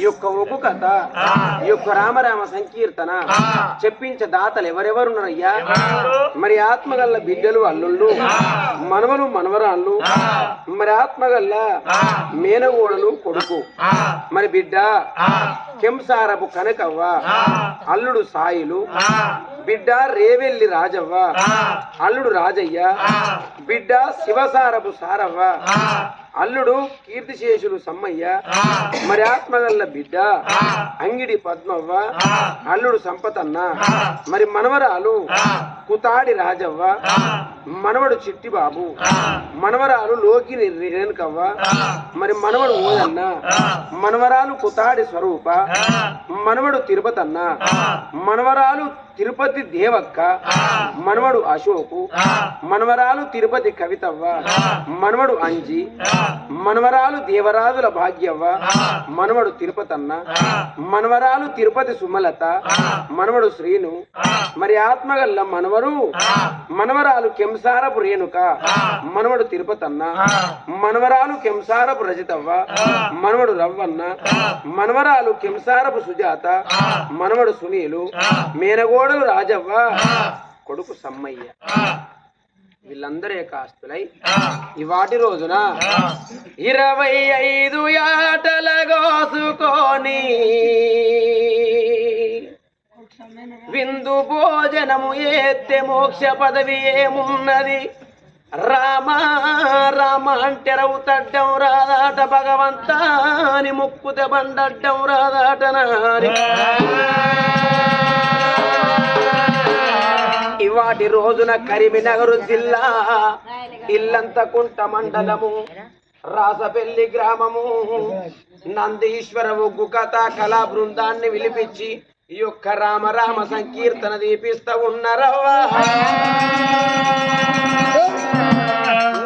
ఈ యొక్క కథ ఈ యొక్క రామరామ సంకీర్తన చెప్పించే దాతలు ఎవరెవరున్నారయ్యా? మరి ఆత్మగల్ల బిడ్డలు అల్లుళ్ళు. మనవలు మనవరాళ్ళు మరి ఆత్మగల్ల మేనగోడలు కొడుకు. మరి బిడ్డ కెంసారపు కనకవ్వ అల్లుడు సాయిలు బిడ్డ రేవెల్లి రాజవ్వ అల్లుడు రాజయ్య బిడ్డ శివసారపు సారవ్వ అల్లుడు కీర్తిశేషులు సమ్మయ్య మరి ఆత్మగల్ల బిడ్డ అంగిడి పద్మవ్వ అల్లుడు సంపతన్న మరి మనవరాలు కుతాడి రాజవ్వ మనవడు చిట్టిబాబు. మనవరాలు లోకిని రేణుకవ్వ మరి మనవడు ఓదన్న మనవరాలు కుతాడి స్వరూప. మనవడు తిరుపతన్న. మనవరాలు తిరుపతి దేవక్క మనవడు అశోకు మనవరాలు తిరుపతి కవితవ్వ మనవడు అంజి మనవరాలు దేవరాజుల భాగ్యవ్వ మనవడు తిరుపతన్న మనవరాలు తిరుపతి సుమలత మనవడు శ్రీను మరి ఆత్మగల్ల మనవరు మనవరాలు కెంసారపు రేణుక మనవడు తిరుపతన్న మనవరాలు కెంసారపు రజితవ్వ మనవడు రవ్వన్న మనవరాలు కెంసారపు సుజాత మనవడు సునీలు మేనగోడలు రాజవ్వ? కొడుకు సమ్మయ్య. వీళ్ళందరి యొక్క ఆస్తులై ఈ వాటి రోజున ఇరవై ఐదు ఆటల కోసుకొని విందు భోజనము ఏత్తే మోక్ష పదవి ఏమున్నది? రామ రామ అంటే రవుతడ్డం రాదాట భగవంతా అని ముక్కుతే బండడ్డం రాదాట నారి. ఇవాటి రోజున కరీంనగర్ జిల్లా ఇల్లంతకుంట మండలము రాసపల్లి గ్రామము. నందీశ్వర ఒగ్గు కథ కళా బృందాన్ని విలిపించి ఈ యొక్క రామ రామ సంకీర్తన దీపిస్తా ఉన్నారవ్వా.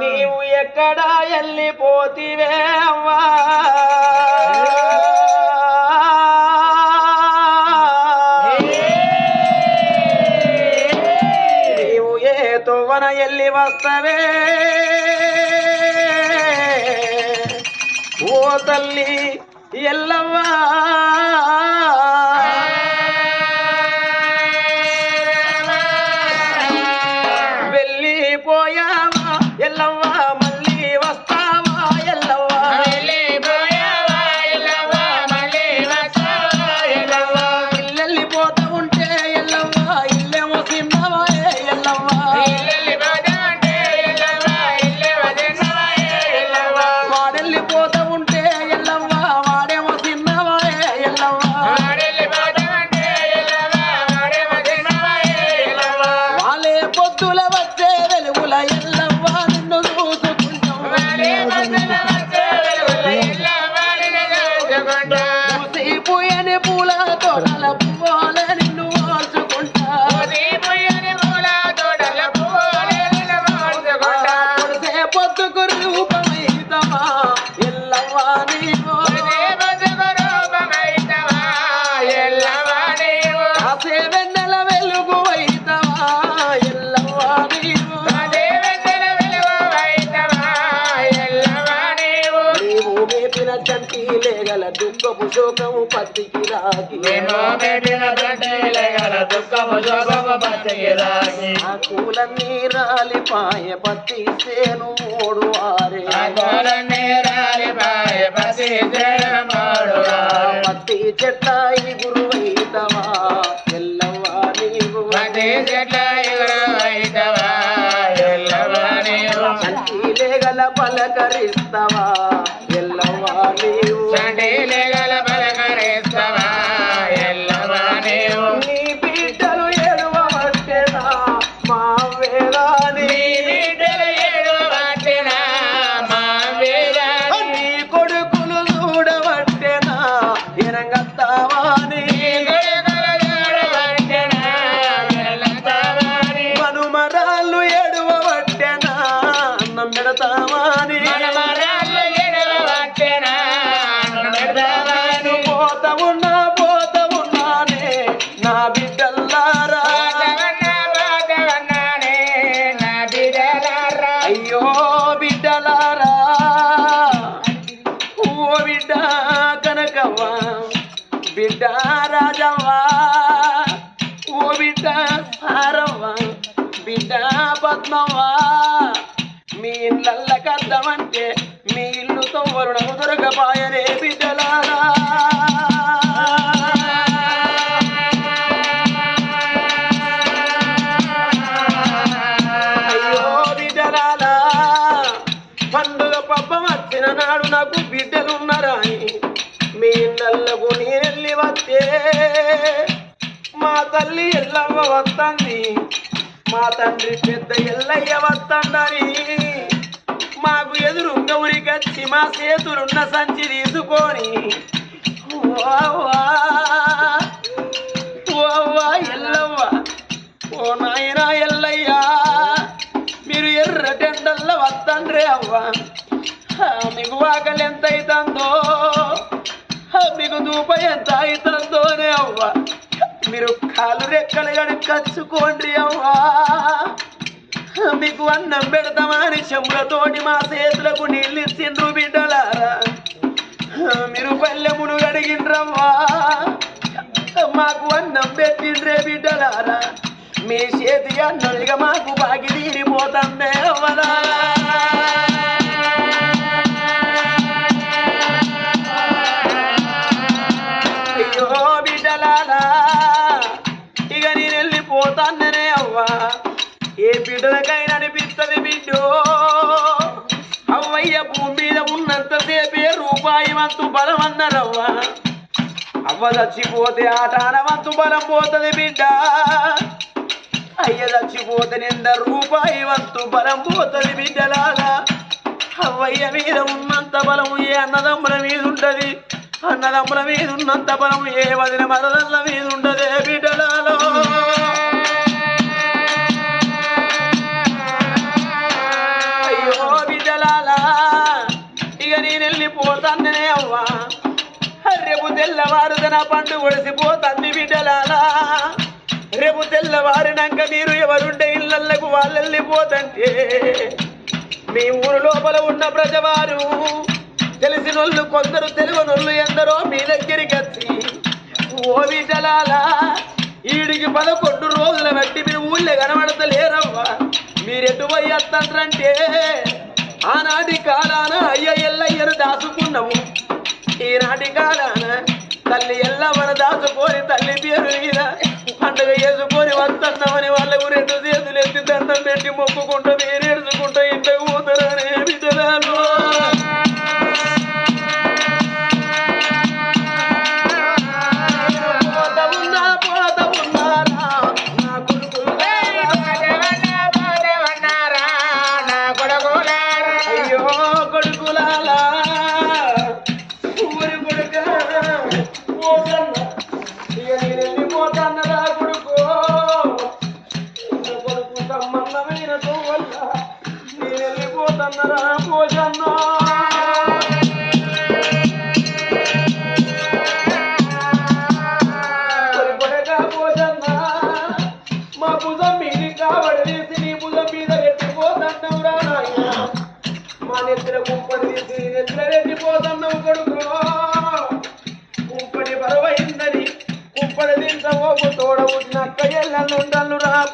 నీవు ఎక్కడా వెళ్ళిపోతివే అవ్వా. శోకము పత్తికి రాగి ఆ కూలన్నీ రాలిపాయ పత్తి సేను మూడు ఆరే పత్తి పద్మవ్వా మీ ఇళ్ళకి అర్థమంటే మీ ఇల్లుతో తొవ్వరుణము దొరకపాయనే బిడ్డలారా. అయ్యో బిడ్డలారా పండుగ పబ్బం వచ్చిన నాడు నాకు బిడ్డలున్నారా మీ ఇళ్ళకు నేనెళ్ళి వస్తే మా తల్లి ఎల్లవ్వ వస్తుంది. మా తండ్రి పెద్ద ఎల్లయ్య వస్తుందని మాకు ఎదురు ఉరికొచ్చి మా చేతులున్న సంచి తీసుకొని. ఎల్లవ్వ. ఓ నాయన ఎల్లయ్యా మీరు ఎర్ర టెండల్ల అవ్వ. మీకు వాకలు ఎంత అవుతుందో మీకు దూప ఎంత అవుతుందోనే అవ్వ. మీరు కాలు రెక్కలు కచ్చుకోండి అవ్వా. మీకు అన్నం పెడతామని చెంబులతోటి మా చేతులకు నీళ్ళు ఇచ్చిండ్రు బిడ్డలారా. మీరు పల్లెమును గడిగిండ్రవ్వా మాకు అన్నం పెట్టిండ్రే బిడ్డలారా. మీ చేతి అన్నలుగా మాకు బాగి తీరిపోతుందే అవ్వదా. బిడ్డలకైనా అనిపిస్తుంది బిడ్డో. అవ్వయ్య భూమి మీద ఉన్నంతసేపే రూపాయి వంతు బలం అన్నారవ్వ. అవ్వ చచ్చిపోతే ఆటాన వంతు బలం పోతుంది బిడ్డ. అయ్య చచ్చిపోతే నిండ రూపాయి వంతు బలం పోతుంది బిడ్డలాగా అవ్వయ్య మీద ఉన్నంత బలం ఏ అన్నదమ్ముల మీద ఉంటది అన్నదమ్ముల మీద ఉన్నంత బలము ఏ వదిన మరదళ్ళ మీద ఉండదే బిడ్డలాలో తెల్లవారుదన పండు ఒడిసిపోతుంది బిడ్డలారా. రేపు తెల్లవారినాక మీరు ఎవరుండే ఇళ్ళకు వాళ్ళల్ని పోతంటే మీ ఊరు లోపల ఉన్న ప్రజవారు తెలిసినోళ్ళు కొందరు తెలివనోళ్ళు ఎందరో మీ దగ్గరికి వచ్చి ఓ విటలాలా ఈడికి పదకొండు రోజుల బట్టి మీరు ఊళ్ళో కనబడతలేరవ్వా. మీరెటు పోయి వస్తారంటే ఆనాటి కాలాన అయ్య ఎల్లయ్యను దాచుకున్నాము ఈనాటి కాలాన తల్లి ఎల్లమ్మన దాచుకొని తల్లి పేరు మీద పండుగ చేసుకొని వస్తున్నామని వాళ్ళకు రెండు చేతులు ఎత్తి దండం పెట్టి మొక్కుకుంటూ మీరు ఏడుచుకుంటూ పోతారని సంబంధమైన వల్ల నేను వెళ్ళిపోతన్నరా పోజన్నా కొడుక.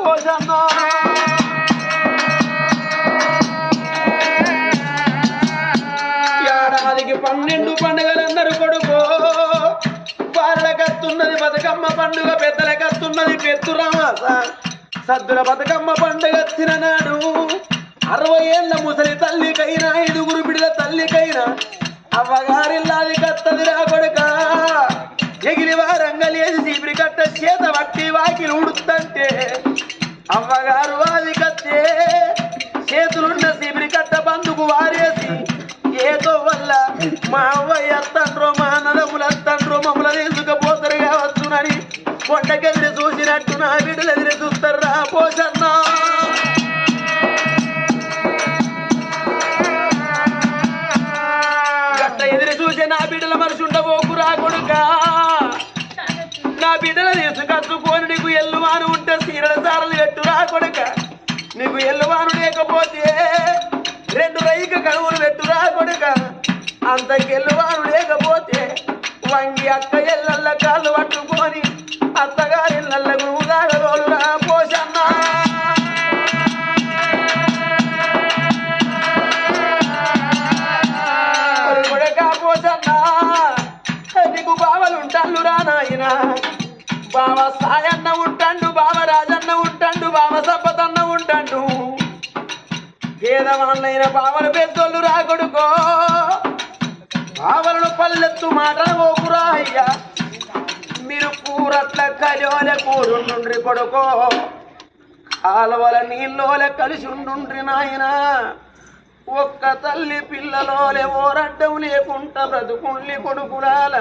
పోజన్నా ఎత్తు పెత్తురామాస సద్దుల బతుకమ్మ పండుగ వచ్చిన నాడు అరవై ఏళ్ళ ముసలి తల్లికైనా ఐదుగురు బిడ్డల తల్లికైనా అవ్వగారిల్లాది కత్తది రా కొడుక. ఎగిరి వారంగా లేచి చీపిరి కట్ట చేత వట్టి వాకిలు ఉడుతుంటే అవ్వగారు అది కత్తే చేతులున్న చీపిరి కట్ట బంధు లేకపోతే రెండు రైక కడువులు పెట్టురా కొడుక. అంత అంతకెల్లువాను లేకపోతే వంగి అక్క ఎల్లల్ల కాళ్ళు పట్టుకొని అత్తగారి ఇళ్ళల్ల పేదవాళ్ళైన బావలు పెద్దోళ్ళు రాకొడుకో బావలను పల్లెత్తు మాట పోకురా అయ్యా. మీరు కూరట్ల కలివల కూరుండ్రి కొడుకో. కాలువల నీళ్ళోలే కలిసి ఉండుండ్రి నాయన. ఒక్క తల్లి పిల్లలోలే ఓరడ్డం లేకుండా బ్రతుకుండ్లి కొడుకురాల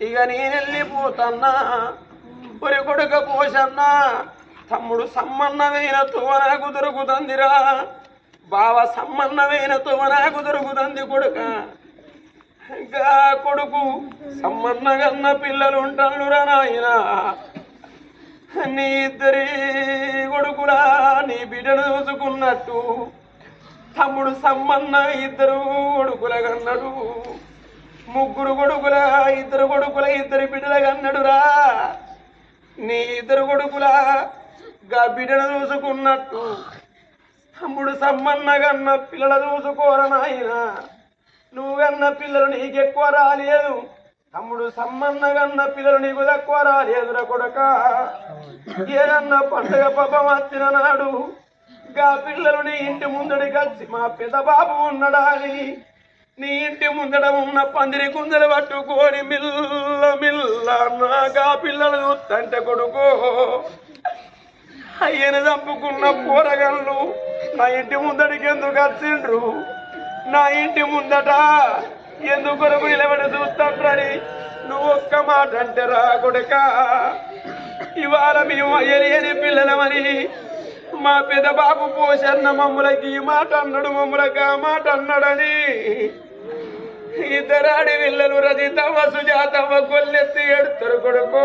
ఇక నేనెళ్ళిపోతన్నా. ఒరి కొడుక పోసన్నా తమ్ముడు సమ్మన్నమైన తువ నాకు దొరుకుతుందిరా బావ సంబంధమైన తువ నాకు దొరుకుతుంది కొడుక. ఇంకా కొడుకు సంబంధగన్న పిల్లలు ఉంటానురా నాయన. నీ ఇద్దరి కొడుకులా నీ బిడ్డను చూసుకున్నట్టు తమ్ముడు సంబంధ ఇద్దరు కొడుకుల కన్నాడు. ముగ్గురు కొడుకుల ఇద్దరు కొడుకుల ఇద్దరు బిడ్డల కన్నాడురా. నీ ఇద్దరు కొడుకుల గా బిడ్డను చూసుకున్నట్టు తమ్ముడు సమ్మన్నగన్న పిల్లల చూసుకోర నాయనా. నువ్వన్న పిల్లలు నీకెక్కువ రాలేదు. తమ్ముడు సమ్మన్నగన్న పిల్లలు నీకు తక్కువ రాలేదురా కొడక. ఏదన్నా పండుగ పాపం వచ్చిన నాడు గా పిల్లలు నీ ఇంటి ముందడికి వచ్చి మా పెద్ద బాబు ఉన్నడా అని. నీ ఇంటి ముందడ ఉన్న పందిరి కుందలు పట్టుకొని మిల్ల మిల్ల నాగా పిల్లలు చూస్తంటే కొడుకో. అయ్యను చంపుకున్న పోరగళ్ళు నా ఇంటి ముందడికి ఎందుకు వచ్చిండ్రు నా ఇంటి ముందట ఎందుకు నిలబడి చూస్తాండ్రని? నువ్వు ఒక్క మాట అంటే రా కొడుక. ఇవాళ మేము ఎలియని పిల్లలమని మా పెద్ద బాబు పోషన్న మమ్ములకి ఈ మాట అన్నాడు మమ్ములకి ఆ మాట అన్నాడని. ఇద్దరాడి పిల్లలు రజితమ్మ సుజాతమ్మ కొల్లెత్తి ఎడుతారు కొడుకో.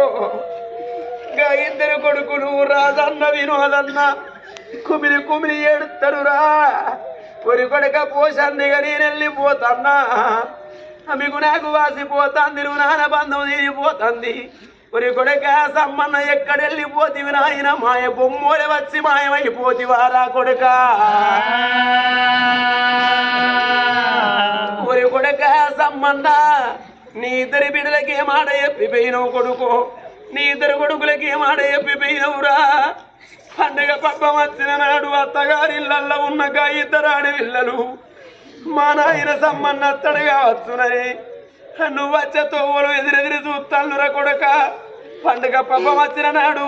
గా ఇద్దరు కొడుకులు రాజన్న వినోదన్న కుమిరి కుమిరి ఏడుతాడురా పొరి కొడక పోషందిగా నేను వెళ్ళిపోతన్నా. మీకు నాకు వాసిపోతాంది నువ్వు నాన్న బంధం తీరిపోతుంది ఒరి కొడక సమ్మన్న ఎక్కడెళ్ళిపోతివి నాయన? మాయ బొమ్మోలే వచ్చి మాయమైపోతివారా కొడక. ఒరి కొడక సమ్మన్న నీ ఇద్దరి బిడ్డలకి ఏమాట చెప్పిపోయినవు కొడుకు? నీ ఇద్దరు కొడుకులకి ఏమాట చెప్పిపోయినవురా? పండగ పబ్బం వచ్చిన నాడు అత్తగారిళ్ళల్లో ఉన్న గా ఇద్దరు ఆడపిల్లలు మా నాయన సమ్మన్న అత్తడుగా వచ్చునని నువ్వు వచ్చే తోవలు ఎదురెదిరి చూస్తానురా కొడక. పండుగ పబ్బం వచ్చిన నాడు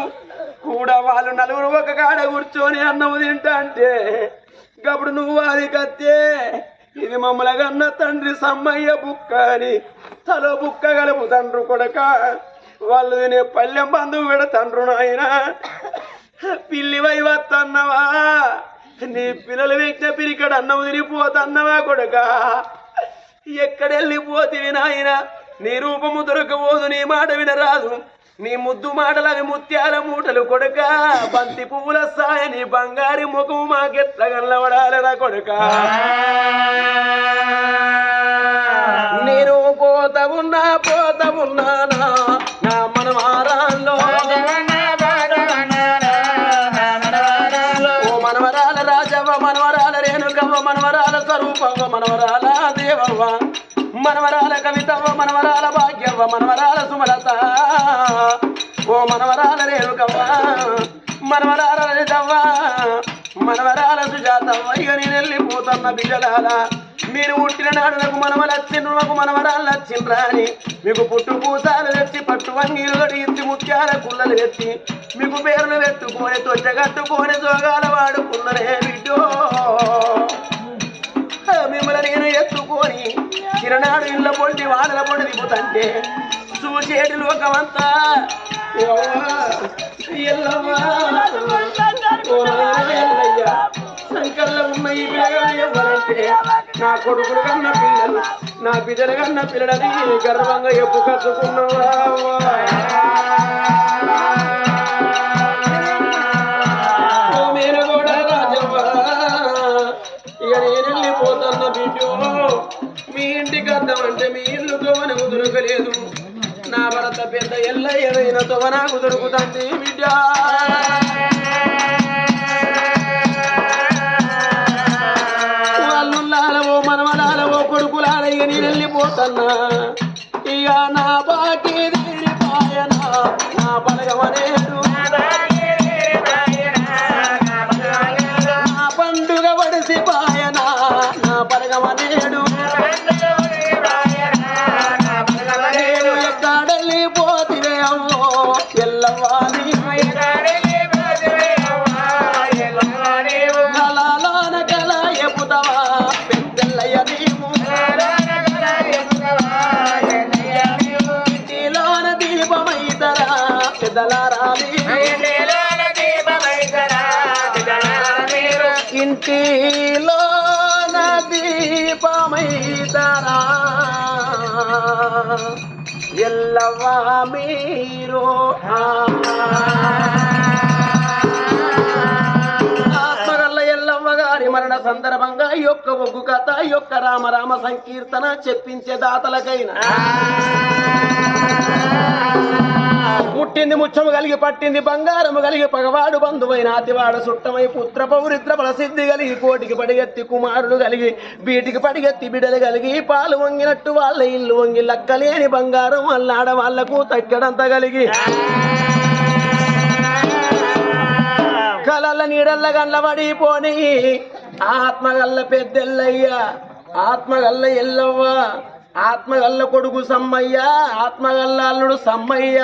కూడా వాళ్ళు నలుగురు ఒక కాడ కూర్చొని అన్నం తింటా అంటే గప్పుడు నువ్వు అది కత్తే. ఇది మమ్మల్ని కన్న తండ్రి సమ్మయ్య బుక్క అని తలో బుక్క గలుపు తండ్రు కొడక. వాళ్ళు తినే పల్లెం బంధువు పెడతండ్రు నాయన. పిల్లివై వత్తన్నవా నీ పిల్లలు వెక్కిన పిరికడ అన్నం తిరిగిపోతన్నవా కొడక? ఎక్కడెళ్ళిపోతివి నాయన? నీ రూపము దొరకబోదు నీ మాట వినరాదు. నీ ముద్దు మాటలవి ముత్యాల మూటలు కొడక? బంతి పువ్వుల సాయ నీ బంగారి ముఖము మాకెట్ల గల్లవడాలరా కొడక? మనవరాల కవితవ్వ మనవరాల భాగ్యవ్వ మనవరాల సుమలత. ఓ మనవరాల రేణుకవ్వ మనవరాల లలితవ్వ మనవరాల సుజాతవ్వ. ఇక నేను వెళ్ళిపోతున్న బిడ్డలాల మీరు పుట్టిన నాడు నాకు మనవలు నాకు మనవరాలు వచ్చిండ్రా అని. మీకు పుట్టు పూసాలు తెచ్చి పట్టు వంగీలు కడిగించి ముత్యాల కుళ్ళలు తెచ్చి మీకు పేర్లు పెట్టుకొని తొచ్చగట్టుకొని జోగాల వాడుకున్నరే బిడ్డో. మిమ్మల్ని నేను ఎత్తుకొని చిరనాడు ఇళ్ళ పొండి వాడల పొండి దిగుతంటే చూసేటి లోకమంతా. సంకల్లో ఉన్న ఈ పిల్లగాడు ఎవరంటే నా కొడుకుడు కన్న పిల్లలు నా బిడ్డలు కన్న పిల్లలని గర్వంగా ఎప్పు కట్టుకున్నావా? దొరకలేదు నా భరత పెద్ద ఎల్లయ్యదైన తొవ నాకు దొరుకుతుంది బిడ్డ. వాళ్ళులాలవో మనమలాలవో కొడుకులాల ఇక నేను వెళ్ళిపోతున్నా ఇక నా బాకీ పెద్దలారా ఇంటిలోన ఎల్లవా మీరు మరణ సందర్భంగా యొక్క ఒగ్గు కథ యొక్క రామ రామ సంకీర్తన చెప్పించే దాతలకైనా. పుట్టింది ముచ్చము కలిగి పట్టింది బంగారము కలిగి పగవాడు బంధువైన అతివాడ సుట్టమై పుత్ర పౌరిత్ర ప్రసిద్ధి కలిగి కోటికి పడిగెత్తి కుమారులు కలిగి బీటికి పడిగెత్తి బిడలు కలిగి పాలు వంగినట్టు వాళ్ళ ఇల్లు వంగి లక్కలేని బంగారం వాళ్ళ ఆడవాళ్ళకు తక్కడంత కలిగి. కలల నీడల్ల గండ్ల పడిపోని. ఆత్మగల్ల పెద్దెల్లయ్య ఆత్మగల్ల ఎల్లవ్వ ఆత్మగల్ల కొడుకు సమ్మయ్య ఆత్మగల్ల అల్లుడు సమ్మయ్య.